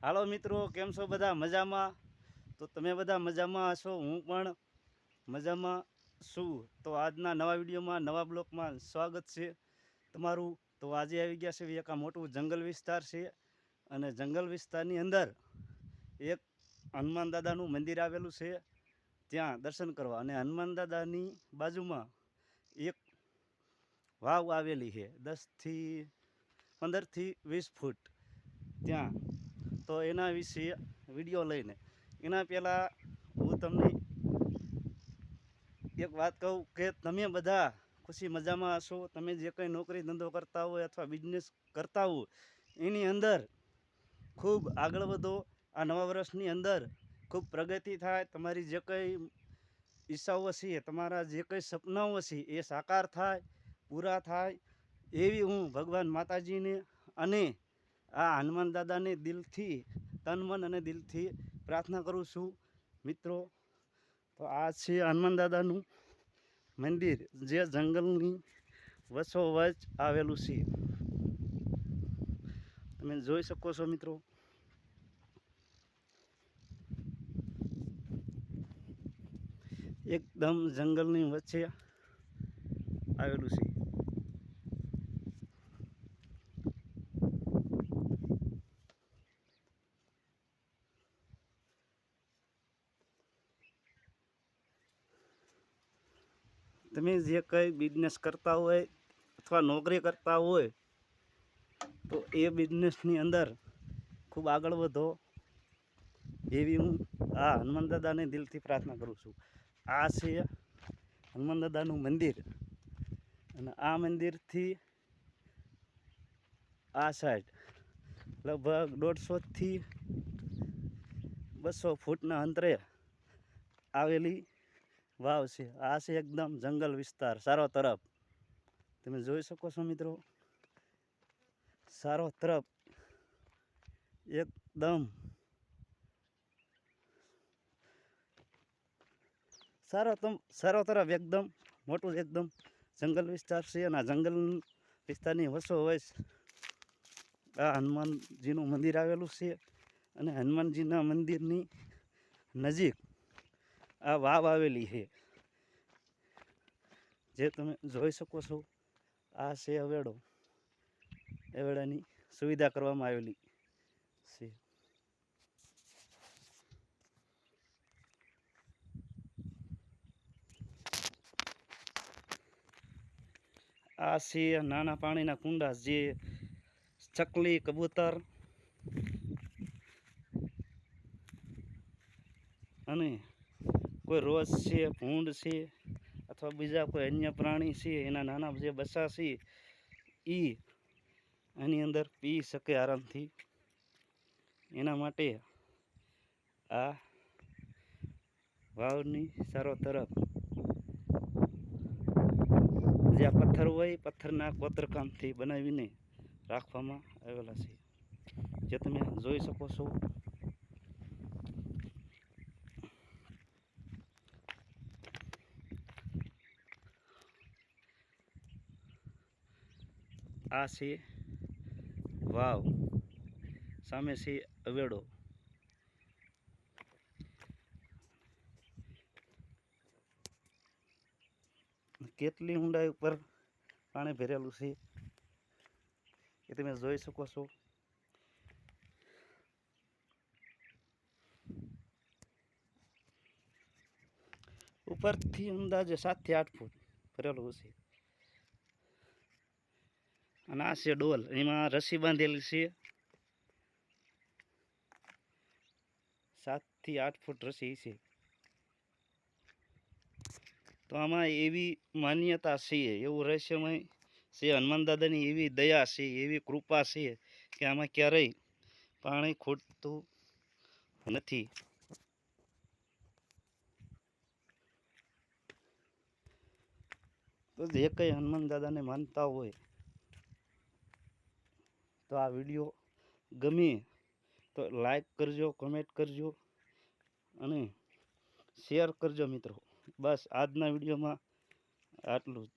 હાલો મિત્રો, કેમ છો બધા? મજામાં? તો તમે બધા મજામાં હશો? હું પણ મજામાં છું. તો આજના નવા વિડીયોમાં, નવા બ્લોકમાં સ્વાગત છે તમારું. તો આજે આવી ગયા છે એક આ મોટું જંગલ વિસ્તાર છે અને જંગલ વિસ્તારની અંદર એક હનુમાન દાદાનું મંદિર આવેલું છે. ત્યાં દર્શન કરવા અને હનુમાન દાદાની બાજુમાં એક વાવ આવેલી છે, દસથી પંદરથી વીસ ફૂટ. ત્યાં તો એના વિશે વીડિયો લઈને. એના પહેલાં હું તમને એક વાત કહું કે તમે બધા ખુશી મજામાં હશો. તમે જે કંઈ નોકરી ધંધો કરતા હોય અથવા બિઝનેસ કરતા હો એની અંદર ખૂબ આગળ વધો. આ નવા વર્ષની અંદર ખૂબ પ્રગતિ થાય. તમારી જે કંઈ ઈચ્છાઓ છે તમારા જે કંઈ સપનાઓ છે એ સાકાર થાય, પૂરા થાય. એવી હું ભગવાન માતાજીને અને આ હનુમાન દાદાને દિલથી, તન, મન અને દિલથી પ્રાર્થના કરું છું. મિત્રો, તો આ છે હનુમાન દાદાનું મંદિર, જે જંગલની વચ્ચોવચ આવેલું છે. તમે જોઈ શકો છો, મિત્રો. એકદમ જંગલની વચ્ચે આવેલું છે. તમે જે કંઈ બિઝનેસ કરતા હોય અથવા નોકરી કરતા હોય, તો એ બિઝનેસની અંદર ખૂબ આગળ વધો એવી હું આ હનુમાન દાદાને દિલથી પ્રાર્થના કરું છું. આ છે હનુમાન દાદાનું મંદિર અને આ મંદિરથી આ સાઈડ લગભગ દોઢસોથી બસો ફૂટના અંતરે આવેલી વાવ છે. આ છે એકદમ જંગલ વિસ્તાર, સારો તરફ. તમે જોઈ શકો છો મિત્રો? સારો તરફ. એકદમ. સારો તમ, સારો તરફ એકદમ. મોટું એકદમ જંગલ વિસ્તાર છે અને આ જંગલ વિસ્તારની વચ્ચોવચ આ હનુમાનજીનું મંદિર આવેલું છે. અને હનુમાનજીના મંદિરની નજીક આ વાવ આવેલી છે. જે તમે જોઈ શકો છો, આ છે અવેડો. અવેડાની સુવિધા કરવામાં આવેલી છે. આ છે નાના પાણીના કુંડા, જે ચકલી, કબૂતર અને કોઈ રોઝ છે, ભૂંડ છે અથવા બીજા કોઈ અન્ય પ્રાણી છે, એના નાના જે બચ્ચા છે એ એની અંદર પી શકે આરામથી. એના માટે આ વાવની ચારો તરફ જે પથ્થર હોય, પથ્થરના કોતરકામથી બનાવીને રાખવામાં આવેલા છે. જે તમે જોઈ શકો છો આ છે વાવ, સામે છે અવેડો. કેટલી ઊંડાઈ ઉપર પાણી ભરેલું છે એ તમે જોઈ શકો છો. ઉપરથી અંદાજે સાતથી આઠ ફૂટ ભરેલું છે અને આ છે ડોલ. એમાં રસી બાંધેલી છે. સાતથી આઠ ફૂટ રસી છે. તો આમાં એવી માન્યતા છે, એવું રહસ્યમય છે, હનુમાન દાદાની એવી દયા છે, એવી કૃપા છે કે આમાં ક્યારેય પાણી ખૂટતું નથી. તો જે કંઈ હનુમાન દાદાને માનતા હોય તો આ વીડિયો ગમે તો લાઈક કરજો કમેન્ટ કરજો અને શેર કરજો મિત્રો. બસ આજના વિડીયોમાં આટલું જ.